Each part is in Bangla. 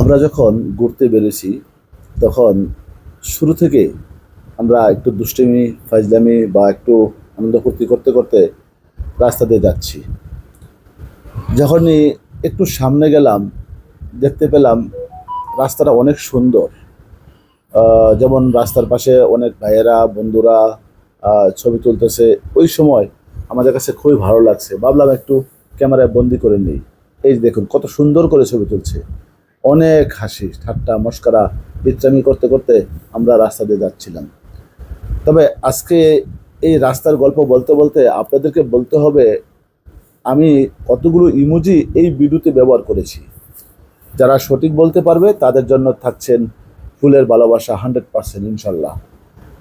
আমরা যখন ঘুরতে বেরোছি, তখন শুরু থেকে আমরা একটু দুষ্টিমি, ফাজলামি বা একটু আনন্দ ফুর্তি করতে করতে রাস্তা দিয়ে যাচ্ছি। যখনই একটু সামনে গেলাম, দেখতে পেলাম রাস্তাটা অনেক সুন্দর। যেমন রাস্তার পাশে অনেক ভাইয়েরা, বন্ধুরা ছবি তুলতেছে। ওই সময় আমাদের কাছে খুবই ভালো লাগছে। ভাবলাম একটু ক্যামেরায় বন্দি করে নিই। এই দেখুন, কত সুন্দর করে ছবি তুলছে। অনেক হাসি, ঠাট্টা, মস্করা বিচ্রামি করতে করতে আমরা রাস্তা দিয়ে যাচ্ছিলাম। তবে আজকে এই রাস্তার গল্প বলতে বলতে আপনাদেরকে বলতে হবে, আমি কতগুলো ইমোজি এই ভিডিওতে ব্যবহার করেছি। যারা সঠিক বলতে পারবে, তাদের জন্য থাকছেন ফুলের ভালোবাসা হান্ড্রেড পার্সেন্ট, ইনশাল্লাহ।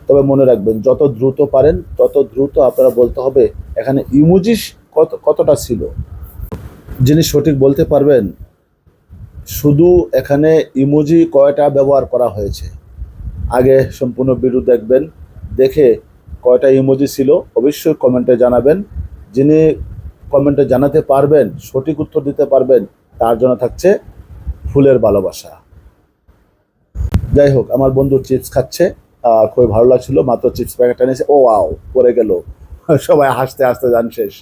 তবে মনে রাখবেন, যত দ্রুত পারেন, তত দ্রুত আপনারা বলতে হবে, এখানে ইমোজি কত, কতটা ছিল। যিনি সঠিক বলতে পারবেন শুধু এখানে ইমোজি কয়টা ব্যবহার করা হয়েছে? আগে সম্পূর্ণ ভিডিও দেখবেন, দেখে কয়টা ইমোজি ছিল, অবশ্যই কমেন্টে জানাবেন। যিনি কমেন্টে জানাতে পারবেন, সঠিক উত্তর দিতে পারবেন, তার জন্য থাকছে ফুলের ভালোবাসা। যাই হোক আমার বন্ধু চিপস খাচ্ছে খুবই ভালো লাগছিল, মাত্র চিপস প্যাকেটটা নিয়েছে, ও আও পরে গেল। সবাই হাসতে হাসতে যান শেষ।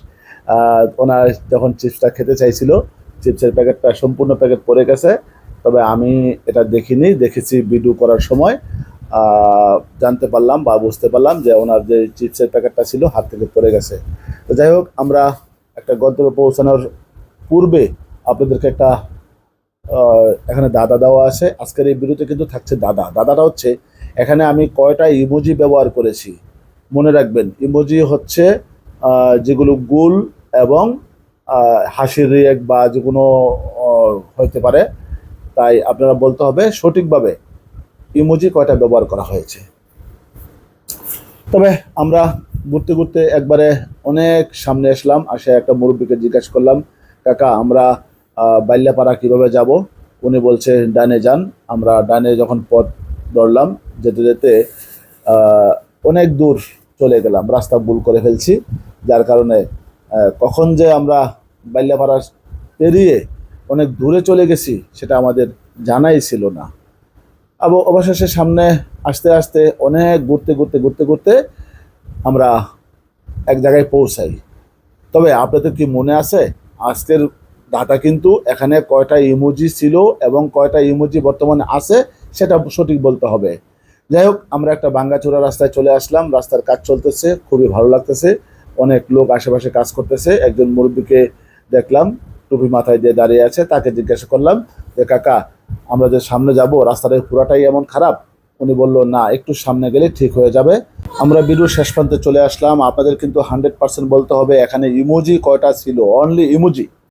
ওনার যখন চিপসটা খেতে চাইছিল চিপসের প্যাকেটটা সম্পূর্ণ প্যাকেট পড়ে গেছে। তবে আমি এটা দেখিনি, দেখেছি ভিডিও করার সময়। জানতে পারলাম বা বুঝতে পারলাম যে ওনার যে চিপসের প্যাকেটটা ছিল হাত থেকে পড়ে গেছে। তো যাই হোক, আমরা একটা গন্তব্যে পৌঁছানোর পূর্বে আপনাদেরকে একটা এখানে দাদা দেওয়া আছে। আজকের এই ভিডিওতে কিন্তু থাকছে দাদা। দাদাটা হচ্ছে, এখানে আমি কয়টা ইমোজি ব্যবহার করেছি? মনে রাখবেন, ইমোজি হচ্ছে যেগুলো গুল এবং হাসির রিয়েক বা যে কোনো আহ, হতে পারে। তাই আপনারা বলতে হবে সঠিকভাবে ইমোজি কয়টা ব্যবহার করা হয়েছে। তবে আমরা ঘুরতে ঘুরতে একবারে অনেক সামনে আসলাম আসে একটা মুরব্বীকে জিজ্ঞাসা করলাম কাকা আমরা বাল্যাপাড়া কীভাবে যাব? উনি বলছে ডানে যান। আমরা ডানে যখন পথ ধরলাম যেতে যেতে অনেক দূর চলে গেলাম রাস্তা ভুল করে ফেলছি যার কারণে কখন যে আমরা বাল্যাপাড়া পেরিয়ে অনেক দূরে চলে গেছি, সেটা আমাদের জানাই ছিল না। আবার অবশেষে সামনে আসতে আসতে অনেক ঘুরতে ঘুরতে ঘুরতে ঘুরতে আমরা এক জায়গায় পৌঁছাই। তবে আপনাদের কি মনে আছে, আজকের ডাটা কিন্তু এখানে কয়টা ইমোজি ছিল এবং কয়টা ইমোজি বর্তমানে আছে, সেটা সঠিক বলতে হবে। যাই হোক, আমরা একটা বাঙ্গাচোরা রাস্তায় চলে আসলাম, রাস্তার কাজ চলতেছে, খুবই ভালো লাগতেছে। অনেক লোক আশেপাশে কাজ করতেছে। একজন মুরব্বীকে দেখলাম, টুপি মাথায় দিয়ে দাঁড়িয়ে আছে, তাকে জিজ্ঞাসা করলাম যে কাকা, আমরা যে সামনে যাব রাস্তাটা পুরাটাই এমন খারাপ? উনি বলল, না, একটু সামনে গেলে ঠিক হয়ে যাবে। আমরা ভিডিওর শেষ প্রান্তে চলে আসলাম। আপনাদের কিন্তু হান্ড্রেড পার্সেন্ট বলতে হবে, এখানে ইমোজি কয়টা ছিল? Only emoji.